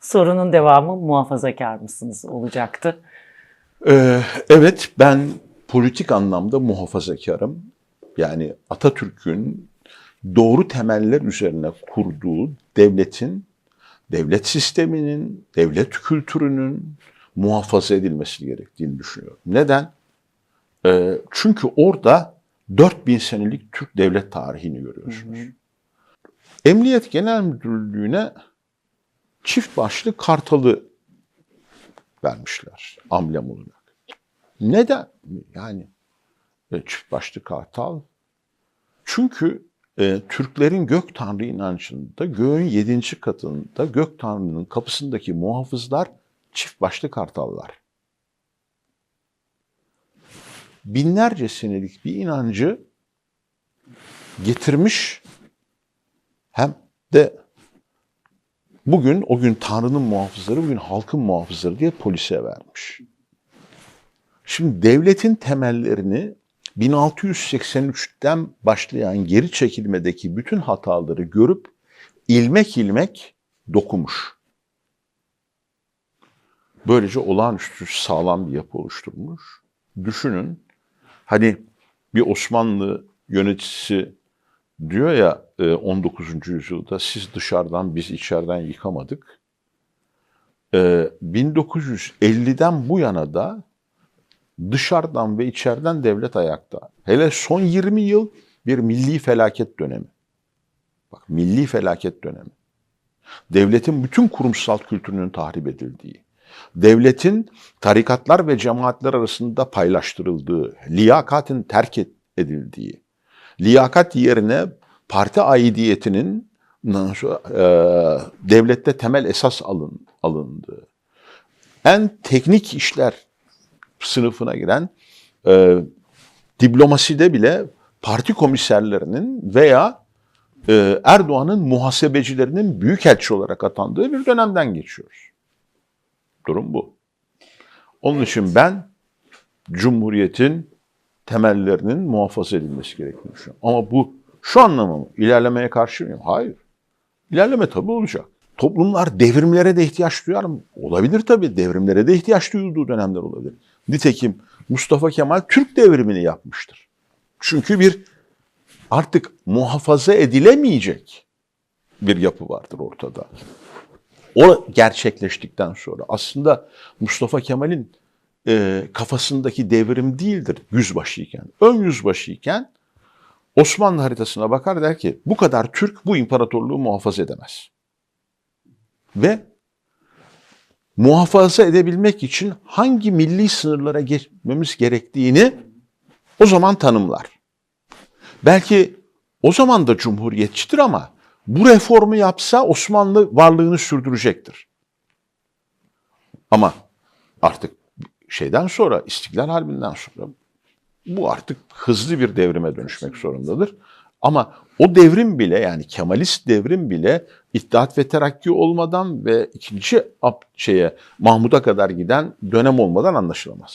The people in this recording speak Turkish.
Sorunun devamı muhafazakar mısınız olacaktı. Ee, evet ben politik anlamda muhafazakarım. Yani Atatürk'ün doğru temeller üzerine kurduğu devletin, devlet sisteminin, devlet kültürünün muhafaza edilmesi gerektiğini düşünüyorum. Neden? Ee, çünkü orada 4000 senelik Türk devlet tarihini görüyorsunuz. Emniyet Genel Müdürlüğü'ne çift başlı kartalı vermişler amblem olarak. Neden? Yani e, çift başlı kartal. Çünkü e, Türklerin gök tanrı inancında göğün yedinci katında gök tanrının kapısındaki muhafızlar çift başlı kartallar. Binlerce senelik bir inancı getirmiş hem de bugün o gün Tanrı'nın muhafızları, bugün halkın muhafızları diye polise vermiş. Şimdi devletin temellerini 1683'ten başlayan geri çekilmedeki bütün hataları görüp ilmek ilmek dokumuş. Böylece olağanüstü sağlam bir yapı oluşturmuş. Düşünün hani bir Osmanlı yöneticisi diyor ya e, 19. yüzyılda siz dışarıdan biz içeriden yıkamadık. E, 1950'den bu yana da dışarıdan ve içeriden devlet ayakta. Hele son 20 yıl bir milli felaket dönemi. Bak milli felaket dönemi. Devletin bütün kurumsal kültürünün tahrip edildiği, devletin tarikatlar ve cemaatler arasında paylaştırıldığı, liyakatin terk edildiği, liyakat yerine parti aidiyetinin e, devlette temel esas alın, alındığı, en teknik işler sınıfına giren e, diplomaside bile parti komiserlerinin veya e, Erdoğan'ın muhasebecilerinin büyükelçi olarak atandığı bir dönemden geçiyoruz. Durum bu. Onun için ben Cumhuriyet'in temellerinin muhafaza edilmesi gerektiğini düşünüyorum. Ama bu şu anlamı mı? İlerlemeye karşı mıyım? Hayır. İlerleme tabii olacak. Toplumlar devrimlere de ihtiyaç duyar mı? Olabilir tabii. Devrimlere de ihtiyaç duyulduğu dönemler olabilir. Nitekim Mustafa Kemal Türk devrimini yapmıştır. Çünkü bir artık muhafaza edilemeyecek bir yapı vardır ortada. O gerçekleştikten sonra aslında Mustafa Kemal'in e, kafasındaki devrim değildir yüzbaşıyken. Ön yüzbaşıyken Osmanlı haritasına bakar der ki bu kadar Türk bu imparatorluğu muhafaza edemez. Ve muhafaza edebilmek için hangi milli sınırlara geçmemiz gerektiğini o zaman tanımlar. Belki o zaman da cumhuriyetçidir ama bu reformu yapsa Osmanlı varlığını sürdürecektir. Ama artık şeyden sonra, İstiklal Harbi'nden sonra bu artık hızlı bir devrime dönüşmek zorundadır. Ama o devrim bile yani Kemalist devrim bile İttihat ve Terakki olmadan ve ikinci şeye Mahmud'a kadar giden dönem olmadan anlaşılamaz.